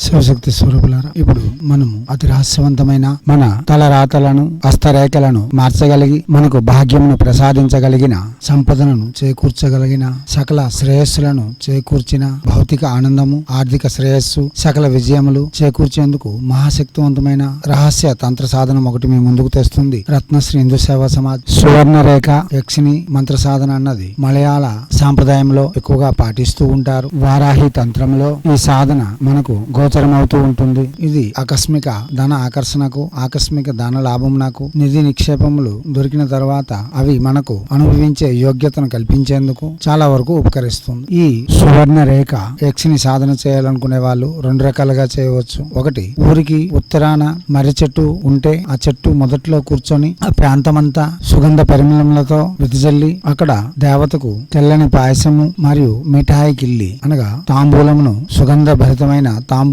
శివశక్తి స్వరూపులారా ఇప్పుడు మనము అతి రహస్యవంతమైన మన తలరాతలను హస్తరేఖలను మార్చగలిగి మనకు భాగ్యమును ప్రసాదించగలిగిన సంపదలను చేకూర్చగలిగిన సకల శ్రేయస్సులను చేకూర్చిన భౌతిక ఆనందము ఆర్థిక శ్రేయస్సు సకల విజయములు చేకూర్చేందుకు మహాశక్తివంతమైన రహస్య తంత్ర సాధనం ఒకటి మీ ముందుకు తెస్తుంది. రత్నశ్రీ హిందూ సేవా సమాజ్ సువర్ణ రేఖ యక్షిని మంత్ర సాధన అన్నది మలయాళ సాంప్రదాయంలో ఎక్కువగా పాటిస్తూ ఉంటారు. వారాహి తంత్రంలో ఈ సాధన మనకు గో గోచరమవుతూ ఉంటుంది. ఇది ఆకస్మిక ధన ఆకర్షణకు ఆకస్మిక ధన లాభం నాకు. నిధి నిక్షేపములు దొరికిన తర్వాత అవి మనకు అనుభవించే యోగ్యతను కల్పించేందుకు చాలా వరకు ఉపకరిస్తుంది. ఈ సువర్ణ రేఖ యక్షిని సాధన చేయాలనుకునే వాళ్ళు రెండు రకాలుగా చేయవచ్చు. ఒకటి ఊరికి ఉత్తరాన మర్రి చెట్టు ఉంటే ఆ చెట్టు మొదట్లో కూర్చొని ఆ ప్రాంతమంతా సుగంధ పరిమళములతో వెదజల్లి అక్కడ దేవతకు తెల్లని పాయసము మరియు మిఠాయి కిల్లి అనగా తాంబూలమును సుగంధ భరితమైన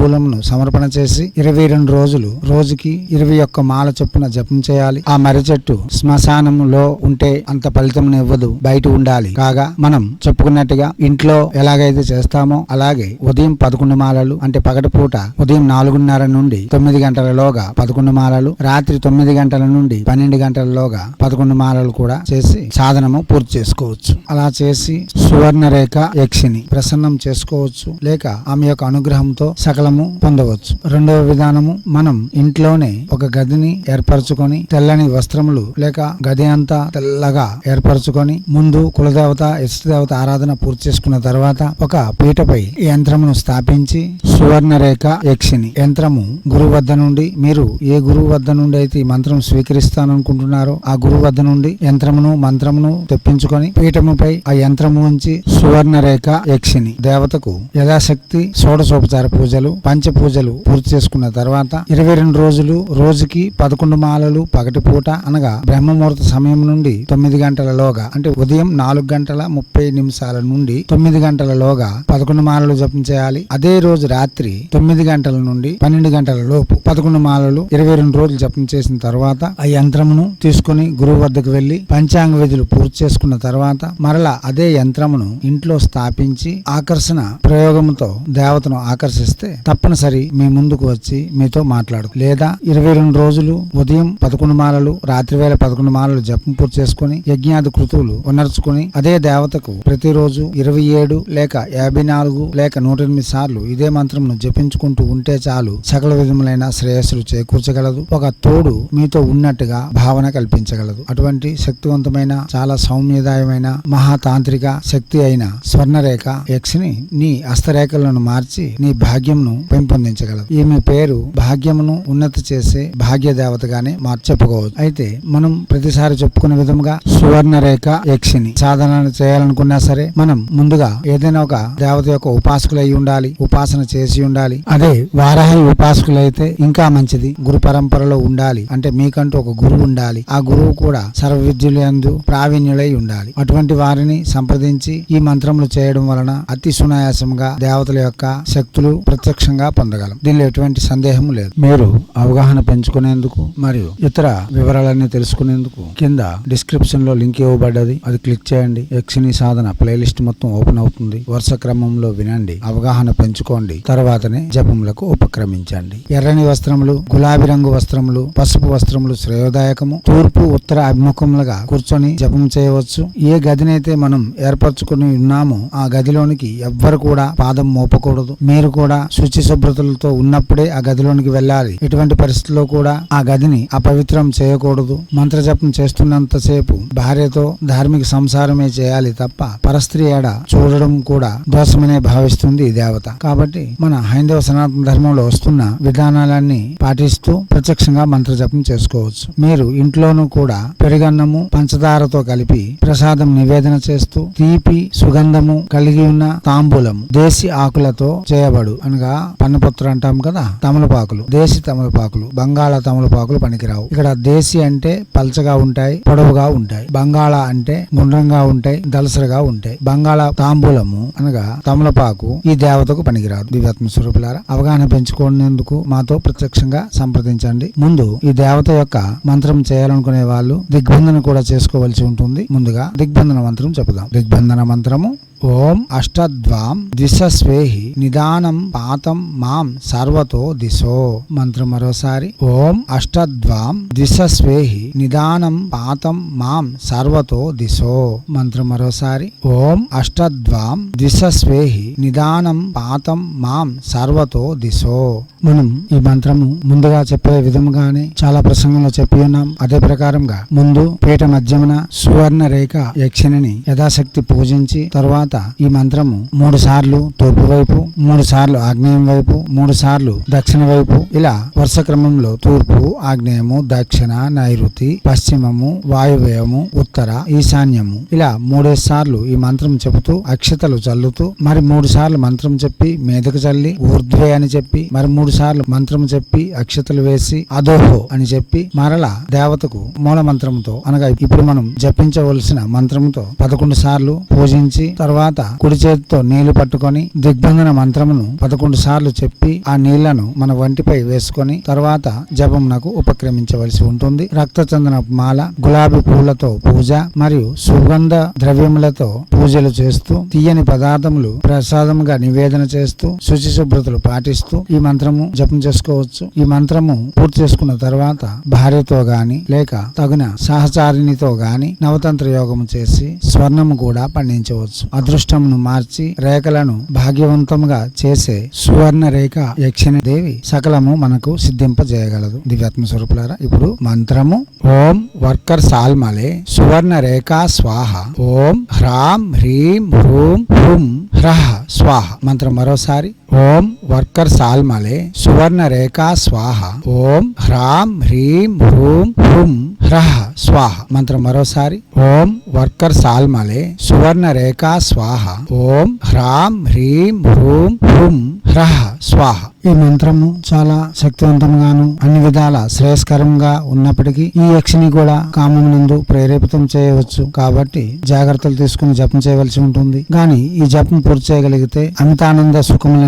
తాంబూలమును సమర్పణ చేసి ఇరవై రెండు రోజులు రోజుకి ఇరవై ఒక్క మాల చొప్పున జపం చేయాలి. ఆ మర్రి చెట్టు శ్మశానంలో ఉంటే అంత ఫలితం ఇవ్వదు బయట ఉండాలి. కాగా మనం చెప్పుకున్నట్టుగా ఇంట్లో ఎలాగైతే చేస్తామో అలాగే ఉదయం పదకొండు మాలలు అంటే పగటిపూట ఉదయం నాలుగున్నర నుండి తొమ్మిది గంటలలోగా పదకొండు మాలలు రాత్రి తొమ్మిది గంటల నుండి పన్నెండు గంటలలోగా పదకొండు మాలలు కూడా చేసి సాధనము పూర్తి చేసుకోవచ్చు. అలా చేసి సువర్ణరేఖ యక్షిని ప్రసన్నం చేసుకోవచ్చు. లేక ఆమె యొక్క అనుగ్రహంతో ఫలము పొందవచ్చు. రెండవ విధానము మనం ఇంట్లోనే ఒక గదిని ఏర్పరచుకొని తెల్లని వస్త్రములు లేక గది అంతా తెల్లగా ఏర్పరచుకొని ముందు కులదేవత ఇష్టదేవత ఆరాధన పూర్తి చేసుకున్న తర్వాత ఒక పీటపై ఈ యంత్రమును స్థాపించి సువర్ణరేఖ యక్షిని. యంత్రము గురువు వద్ద నుండి మీరు ఏ గురువు వద్ద నుండి అయితే ఈ మంత్రం స్వీకరిస్తాననుకుంటున్నారో ఆ గురువు వద్ద నుండి యంత్రమును మంత్రమును తెప్పించుకొని పీఠముపై ఆ యంత్రము ఉంచి సువర్ణరేఖ యక్షిని. దేవతకు యథాశక్తి షోడశోపచార పూజలు పంచపూజలు పూర్తి చేసుకున్న తర్వాత ఇరవై రెండు రోజులు రోజుకి పదకొండు మాలలు పగటి పూట అనగా బ్రహ్మముహూర్త సమయం నుండి తొమ్మిది గంటలలోగా అంటే ఉదయం నాలుగు గంటల ముప్పై నిమిషాల నుండి తొమ్మిది గంటలలోగా పదకొండు మాలలు జపం చేయాలి. అదే రోజు రాత్రి తొమ్మిది గంటల నుండి పన్నెండు గంటల లోపు పదకొండు మాలలు ఇరవై రెండు రోజులు జపం చేసిన తర్వాత ఆ యంత్రమును తీసుకుని గురువు వద్దకు వెళ్ళి పంచాంగ విధులు పూర్తి చేసుకున్న తర్వాత మరలా అదే యంత్రమును ఇంట్లో స్థాపించి ఆకర్షణ ప్రయోగముతో దేవతను ఆకర్షిస్తే తప్పనిసరి మీ ముందుకు వచ్చి మీతో మాట్లాడు. లేదా ఇరవై రెండు రోజులు ఉదయం పదకొండు మాలలు రాత్రి వేళ పదకొండు మాలలు జపం పూర్తి చేసుకుని యజ్ఞాది కృతువులు ఉనర్చుకుని అదే దేవతకు ప్రతిరోజు ఇరవై ఏడు లేక యాభై నాలుగు లేక నూట ఎనిమిది సార్లు ఇదే మంత్రంను జపించుకుంటూ ఉంటే చాలు సకల విధములైన శ్రేయస్సులు చేకూర్చగలదు. ఒక తోడు మీతో ఉన్నట్టుగా భావన కల్పించగలదు. అటువంటి శక్తివంతమైన చాలా సౌమ్యదాయమైన మహాతాంత్రిక శక్తి అయిన స్వర్ణరేఖ యక్షిని నీ హస్తరేఖలను మార్చి నీ భాగ్యంను పెంపొందించగలదు. ఈమె పేరు భాగ్యమును ఉన్నతి చేసే భాగ్య దేవతగానే మార్చి చెప్పుకోవచ్చు అయితే మనం ప్రతిసారి చెప్పుకునే విధంగా సువర్ణ రేఖ యక్షిని సాధన చేయాలనుకున్నా సరే మనం ముందుగా ఏదైనా ఒక దేవత యొక్క ఉపాసకులు అయి ఉండాలి ఉపాసన చేసి ఉండాలి. అదే వారాహి ఉపాసకులు అయితే ఇంకా మంచిది. గురు పరంపరలో ఉండాలి. అంటే మీకంటూ ఒక గురువు ఉండాలి. ఆ గురువు కూడా సర్వ విద్యులందు ప్రావీణ్యులై ఉండాలి. అటువంటి వారిని సంప్రదించి ఈ మంత్రములు చేయడం వలన అతి సునాయాసంగా దేవతల యొక్క శక్తులు ప్రత్యక్ష ప్రత్యక్షంగా పొందగలం. దీనిలో ఎటువంటి సందేహం లేదు. మీరు అవగాహన పెంచుకునేందుకు మరియు ఇతర వివరాలన్నీ తెలుసుకునేందుకు కింద డిస్క్రిప్షన్లో లింక్ ఇవ్వబడ్డది. అది క్లిక్ చేయండి. యక్షిని సాధన ప్లేలిస్ట్ మొత్తం ఓపెన్ అవుతుంది. వరుస క్రమంలో వినండి. అవగాహన పెంచుకోండి. తర్వాతనే జపములకు ఉపక్రమించండి. ఎర్రని వస్త్రములు గులాబీ రంగు వస్త్రములు పసుపు వస్త్రములు శ్రేయోదాయకము. తూర్పు ఉత్తర అభిముఖములుగా కూర్చొని జపం చేయవచ్చు. ఏ గదినైతే మనం ఏర్పరచుకుని ఉన్నామో ఆ గదిలోనికి ఎవ్వరు కూడా పాదం మోపకూడదు. మీరు కూడా శుచి శుభ్రతలతో ఉన్నప్పుడే ఆ గదిలోనికి వెళ్ళాలి. ఎటువంటి పరిస్థితుల్లో కూడా ఆ గదిని అపవిత్రం చేయకూడదు. మంత్ర చేస్తున్నంత చేస్తున్నంతసేపు భార్యతో ధార్మిక సంసారమే చేయాలి తప్ప పరస్త్రీ ఏడ చూడడం కూడా దోషమనే భావిస్తుంది ఈ దేవత. కాబట్టి మన హైందవ సనాతన ధర్మంలో వస్తున్న విధానాలన్నీ పాటిస్తూ ప్రత్యక్షంగా మంత్రజపం చేసుకోవచ్చు. మీరు ఇంట్లోనూ కూడా పెరుగన్నము పంచదారతో కలిపి ప్రసాదం నివేదన చేస్తూ తీపి సుగంధము కలిగి ఉన్న తాంబూలము దేశీ ఆకులతో చేయబడు అనగా పన్నపత్ర అంటాం కదా తమలపాకులు దేశీ తమలపాకులు బంగాళా తమలపాకులు పనికిరావు. ఇక్కడ దేశీ అంటే పల్చగా ఉంటాయి పొడవుగా ఉంటాయి. బంగాళా అంటే గుండ్రంగా ఉంటాయి దలసరగా ఉంటాయి. బంగాళా తాంబూలము అనగా తమలపాకు ఈ దేవతకు పనికిరాదు. దివ్యాత్మ స్వరూపులారా అవగాహన పెంచుకునేందుకు మాతో ప్రత్యక్షంగా సంప్రదించండి. ముందు ఈ దేవత యొక్క మంత్రం చేయాలనుకునే వాళ్ళు దిగ్బంధన కూడా చేసుకోవాల్సి ఉంటుంది. ముందుగా దిగ్బంధన మంత్రం చెబుదాం. దిగ్బంధన మంత్రము ఓం అష్టద్వాం దిశస్వేహి నిదానం పాతం మాం సర్వతో దిశో. మంత్రం మరోసారి. ఓం అష్టద్వాం దిశస్వేహి నిదానం పాతం మాం సర్వతో దిశో. మంత్రం మరోసారి. ఓం అష్టద్వాం దిశస్వేహి నిదానం పాతం మాం సర్వతో దిశో. మనం ఈ మంత్రము ముందుగా చెప్పే విధముగానే చాలా ప్రసంగంలో చెప్పి ఉన్నాం. అదే ప్రకారంగా ముందు పీఠ మధ్యమున సువర్ణ రేఖ యక్షిణిని యథాశక్తి పూజించి తరువాత ఈ మంత్రము మూడు సార్లు తూర్పు వైపు మూడు సార్లు ఆగ్నేయం వైపు మూడు సార్లు దక్షిణ వైపు. ఇలా వరుస క్రమంలో తూర్పు ఆగ్నేయము దక్షిణ నైరుతి పశ్చిమము వాయువ్యము ఉత్తర ఈశాన్యము. ఇలా మూడేసి సార్లు ఈ మంత్రం చెబుతూ అక్షతలు చల్లుతూ మరి మూడు సార్లు మంత్రం చెప్పి మీదకు చల్లి ఊర్ధ్వే అని చెప్పి మరి మూడు సార్లు మంత్రం చెప్పి అక్షతలు వేసి అదోహో అని చెప్పి మరలా దేవతకు మూల మంత్రంతో అనగా ఇప్పుడు మనం జపించవలసిన మంత్రంతో పదకొండు సార్లు పూజించి తర్వాత తర్వాత కుడి చేతితో నీళ్ళు పట్టుకొని దిగ్బంధన మంత్రమును పదకొండు సార్లు చెప్పి ఆ నీళ్ళను మన వంటిపై వేసుకొని తర్వాత జపమునకు ఉపక్రమించవలసి ఉంటుంది. రక్తచందన మాల గులాబీ పూలతో పూజ మరియు సుగంధ ద్రవ్యములతో పూజలు చేస్తూ తీయని పదార్థములు ప్రసాదముగా నివేదన చేస్తూ శుచి శుభ్రతలు పాటిస్తూ ఈ మంత్రము జపం చేసుకోవచ్చు. ఈ మంత్రము పూర్తి చేసుకున్న తర్వాత భార్యతో గాని లేక తగిన సహచారినితో గాని నవతంత్ర యోగము చేసి స్వర్ణము కూడా పండించవచ్చు. అదృష్టమును మార్చి రేఖలను భాగ్యవంతముగా చేసే సువర్ణ రేఖ యక్షిణ దేవి సకలము మనకు సిద్ధింపజేయగలదు. దివ్యాత్మ స్వరూపులారా ఇప్పుడు మంత్రము. ఓం వర్కర్ సాల్మలే సువర్ణ రేఖ స్వాహ. ఓం హ్రాం హ్రీం హ్రూం హుం హ్రహ స్వాహ. మంత్రం మరోసారి. ఓం వర్కర్ సాల్మలే సువర్ణరేఖా స్వాహ. ఓం హ్రాం హ్రీం హ్రూం హుం హ్రహ స్వాహ. మంత్రం మరోసారి. ఓం వర్కర్ సాల్మలే సువర్ణరేఖా స్వాహ. ఓం హ్రాం హ్రీం హ్రూం హుం హ్రహ స్వాహ. ఈ మంత్రము చాలా శక్తివంతంగాను అన్ని విధాల శ్రేయస్కరంగా ఉన్నప్పటికీ ఈ యక్షిని కూడా కామమునందు ప్రేరేపితం చేయవచ్చు. కాబట్టి జాగ్రత్తలు తీసుకుని జపం చేయవలసి ఉంటుంది. కానీ ఈ జపం పూర్తి చేయగలిగితే అమితానంద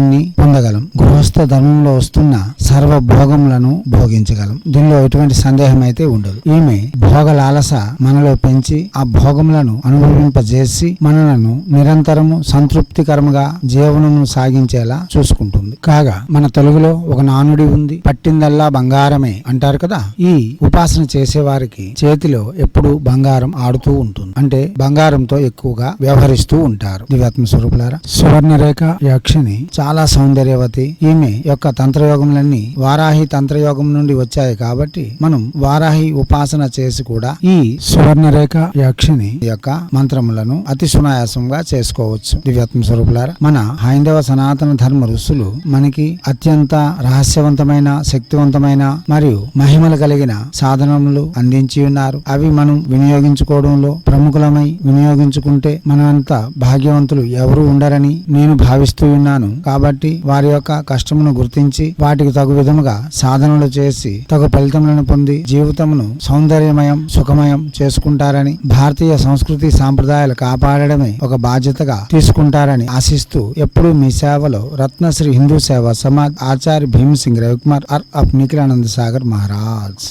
సుఖములన్నీ పొందగలం. గృహస్థ ధర్మంలో వస్తున్న సర్వ భోగములను భోగించగలం. దీనిలో ఎటువంటి సందేహం అయితే ఉండదు. ఈమె భోగ లాలస మనలో పెంచి ఆ భోగములను అనుభవింపజేసి మనలను నిరంతరము సంతృప్తికరముగా జీవనము సాగించేలా చూసుకుంటుంది. కాగా మన తెలుగులో ఒక నానుడి ఉంది. పట్టిందల్లా బంగారమే అంటారు కదా? ఈ ఉపాసన చేసేవారికి చేతిలో ఎప్పుడు బంగారం ఆడుతూ ఉంటుంది. అంటే బంగారంతో ఎక్కువగా వ్యవహరిస్తూ ఉంటారు. దివ్యాత్మ స్వరూపులారా సువర్ణ రేఖ యక్షిని చాలా సౌందర్యవతి. ఈమె యొక్క తంత్రయోగములన్నీ వారాహి తంత్రయోగం నుండి వచ్చాయి కాబట్టి మనం వారాహి ఉపాసన చేసి కూడా ఈ సువర్ణరేఖ యక్షిని యొక్క మంత్రములను అతి సునాయాసంగా చేసుకోవచ్చు. దివ్యాత్మ స్వరూపులారా మన హైందవ సనాతన ధర్మ ఋషులు మనకి అత్యంత రహస్యవంతమైన శక్తివంతమైన మరియు మహిమలు కలిగిన సాధనములు అందించి ఉన్నారు. అవి మనం వినియోగించుకోవడంలో ప్రముఖులమై వినియోగించుకుంటే మనమంత భాగ్యవంతులు ఎవరు ఉండరని నేను భావిస్తూ ఉన్నాను. కాబట్టి వారి యొక్క కష్టమును గుర్తించి వాటికి తగు విధముగా సాధనలు చేసి తగు ఫలితములను పొంది జీవితమును సౌందర్యమయం సుఖమయం చేసుకుంటారని భారతీయ సంస్కృతి సాంప్రదాయాలు కాపాడడమే ఒక బాధ్యతగా తీసుకుంటారని ఆశిస్తూ ఎప్పుడూ మీ సేవలో రత్నశ్రీ హిందూ సేవ సమాజ్ ఆచార్య భీమ్ సింగ్ రవికుమార్ ఆర్ ఆఫ్ నిఖిలానంద సాగర్ మహారాజ్.